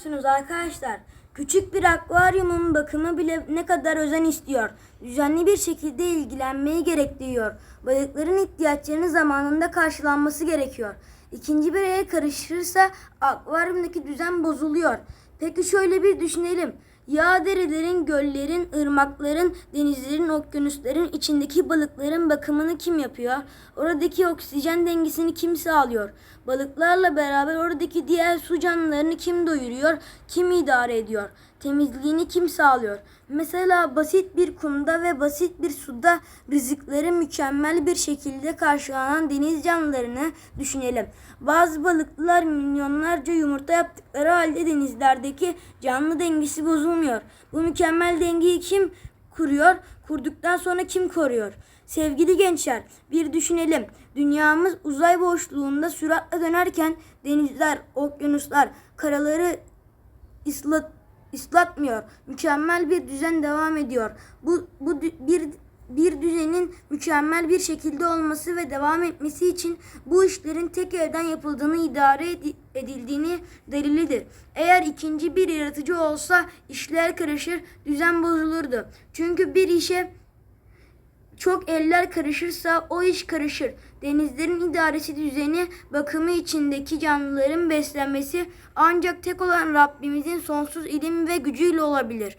musunuz arkadaşlar? Küçük bir akvaryumun bakımı bile ne kadar özen istiyor. Düzenli bir şekilde ilgilenmeyi gerektiriyor. Balıkların ihtiyaçlarının zamanında karşılanması gerekiyor. İkinci bir yere karışırsa akvaryumdaki düzen bozuluyor. Peki şöyle bir düşünelim. Yağ derelerin, göllerin, ırmakların, denizlerin, okyanusların içindeki balıkların bakımını kim yapıyor? Oradaki oksijen dengesini kim sağlıyor? Balıklarla beraber oradaki diğer su canlılarını kim doyuruyor? Kim idare ediyor? Temizliğini kim sağlıyor? Mesela basit bir kumda ve basit bir suda rızıkları mükemmel bir şekilde karşılanan deniz canlılarını düşünelim. Bazı balıklar milyonlarca yumurta yaptıkları halde denizlerdeki canlı dengesi bozulmuyor. Bu mükemmel dengeyi kim kuruyor? Kurduktan sonra kim koruyor? Sevgili gençler, bir düşünelim. Dünyamız uzay boşluğunda süratle dönerken denizler, okyanuslar, karaları ıslat, ıslatmıyor. Mükemmel bir düzen devam ediyor. Bu, bu bir bir düzenin mükemmel bir şekilde olması ve devam etmesi için bu işlerin tek elden yapıldığını idare edi- edildiğini delilidir. Eğer ikinci bir yaratıcı olsa işler karışır, düzen bozulurdu. Çünkü bir işe çok eller karışırsa o iş karışır. Denizlerin idaresi düzeni, bakımı içindeki canlıların beslenmesi ancak tek olan Rabbimizin sonsuz ilim ve gücüyle olabilir.